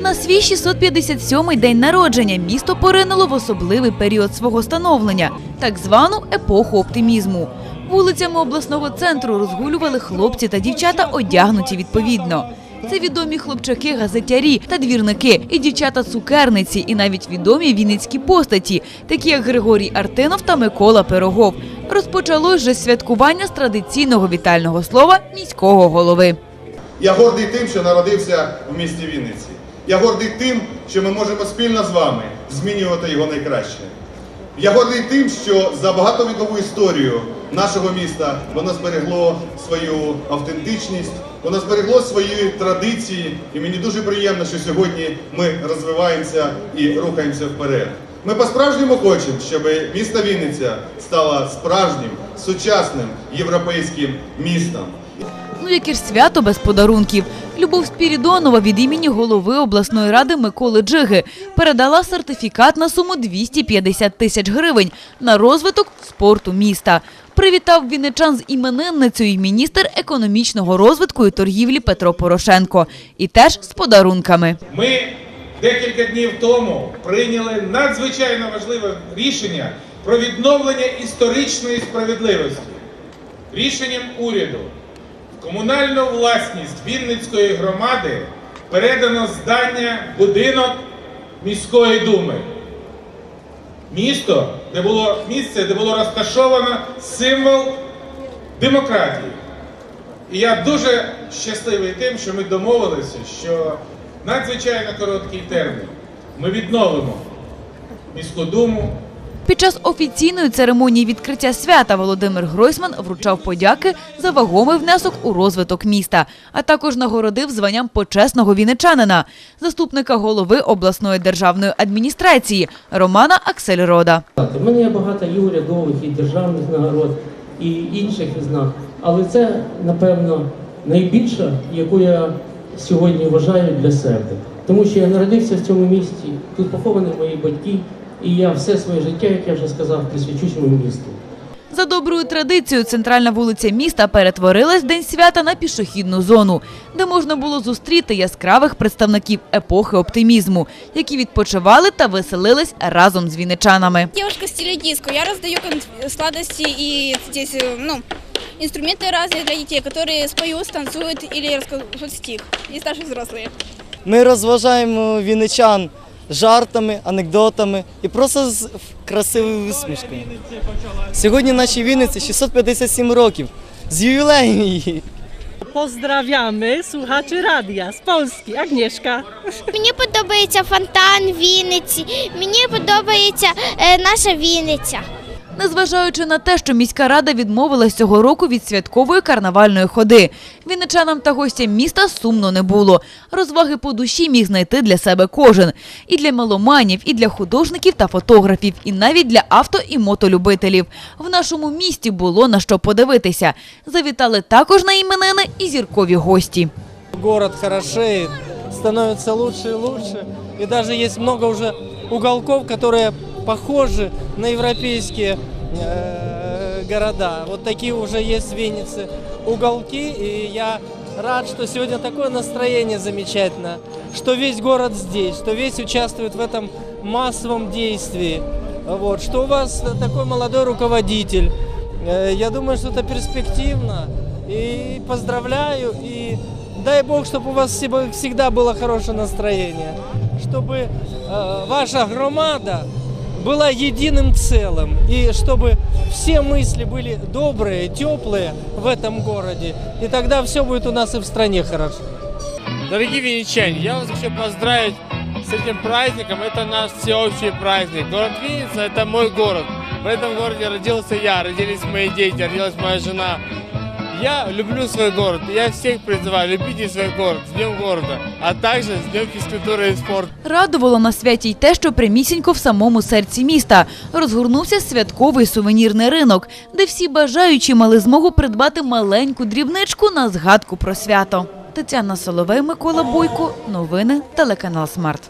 На свій 657-й день народження місто поринуло в особливий період свого становлення, так звану епоху оптимізму. Вулицями обласного центру розгулювали хлопці та дівчата, одягнуті відповідно. Це відомі хлопчаки, газетярі та двірники, і дівчата-цукерниці, і навіть відомі вінницькі постаті, такі як Григорій Артинов та Микола Пирогов. Розпочалось же святкування з традиційного вітального слова міського голови. Я гордий тим, що народився в місті Вінниці. Я гордий тим, що ми можемо спільно з вами змінювати його найкраще. Я гордий тим, що за багатовікову історію нашого міста воно зберегло свою автентичність, воно зберегло свої традиції, і мені дуже приємно, що сьогодні ми розвиваємося і рухаємося вперед. Ми по-справжньому хочемо, щоб місто Вінниця стало справжнім, сучасним європейським містом. Ну яке ж свято без подарунків. Любов Спірідонова від імені голови обласної ради Миколи Джиги передала сертифікат на суму 250 тисяч гривень на розвиток спорту міста. Привітав вінничан з іменинницею міністр економічного розвитку і торгівлі Петро Порошенко. І теж з подарунками. Ми декілька днів тому прийняли надзвичайно важливе рішення про відновлення історичної справедливості. Рішенням уряду комунальну власність Вінницької громади передано здання будинок міської думи. Місто, де було місце, де було розташовано символ демократії. І я дуже щасливий тим, що ми домовилися, що надзвичайно короткий термін ми відновимо міську думу, Під час офіційної церемонії відкриття свята Володимир Гройсман вручав подяки за вагомий внесок у розвиток міста, а також нагородив званням почесного вінничанина, заступника голови обласної державної адміністрації Романа Аксельрода. У мене є багато і урядових, і державних нагород, і інших відзнак. Але це, напевно, найбільша, яку я сьогодні вважаю для себе. Тому що я народився в цьому місті, тут поховані мої батьки, і я все своє життя, як я вже сказав, присвячу цьому місту. За доброю традицією, центральна вулиця міста перетворилась в день свята на пішохідну зону, де можна було зустріти яскравих представників епохи оптимізму, які відпочивали та веселились разом з вінничанами. Девушка в стиле диско. Я раздаю кон- сладости и здесь, э, ну, инструменты разные для детей, которые споют, станцуют или расскажут стих. И старшие взрослые. Ми розважаємо вінничан жартами, анекдотами і просто з красивою усмішкою. Сьогодні нашій Вінниці 657 років. З ювілеєм її! Pozdrawiamy słuchaczy radia z Polski. Agnieszka. Мені подобається фонтан Вінниці. Мені подобається е, наша Вінниця. Незважаючи на те, що міська рада відмовилась цього року від святкової карнавальної ходи, вінничанам та гостям міста сумно не було. Розваги по душі міг знайти для себе кожен. І для меломанів, і для художників та фотографів, і навіть для авто і мотолюбителів. В нашому місті було на що подивитися. Завітали також на іменини і зіркові гості. Город хорошеет, становится лучше и лучше. И даже есть много уже уголков, которые похожи на европейские э, города. Вот такие уже есть в Виннице уголки. И я рад, что сегодня такое настроение замечательное, что весь город здесь, что весь участвует в этом массовом действии. Вот, что у вас такой молодой руководитель. Э, Я думаю, что это перспективно. И поздравляю. И дай Бог, чтобы у вас всегда было хорошее настроение. Чтобы э, ваша громада была единым целым. И чтобы все мысли были добрые, теплые в этом городе. И тогда все будет у нас и в стране хорошо. Дорогие венечане, я вас хочу поздравить с этим праздником. Это наш всеобщий праздник. Город Винница – это мой город. В этом городе родился я, родились мои дети, родилась моя жена. Я люблю свой город. Я всех призываю, любите свой город, с Днем города, а также с Днем физкультуры и спорта. Радувало на святі й те, що прямісінько в самому серці міста розгорнувся святковий сувенірний ринок, де всі бажаючі мали змогу придбати маленьку дрібничку на згадку про свято. Тетяна Соловей, Микола Бойко. Новини телеканал Смарт.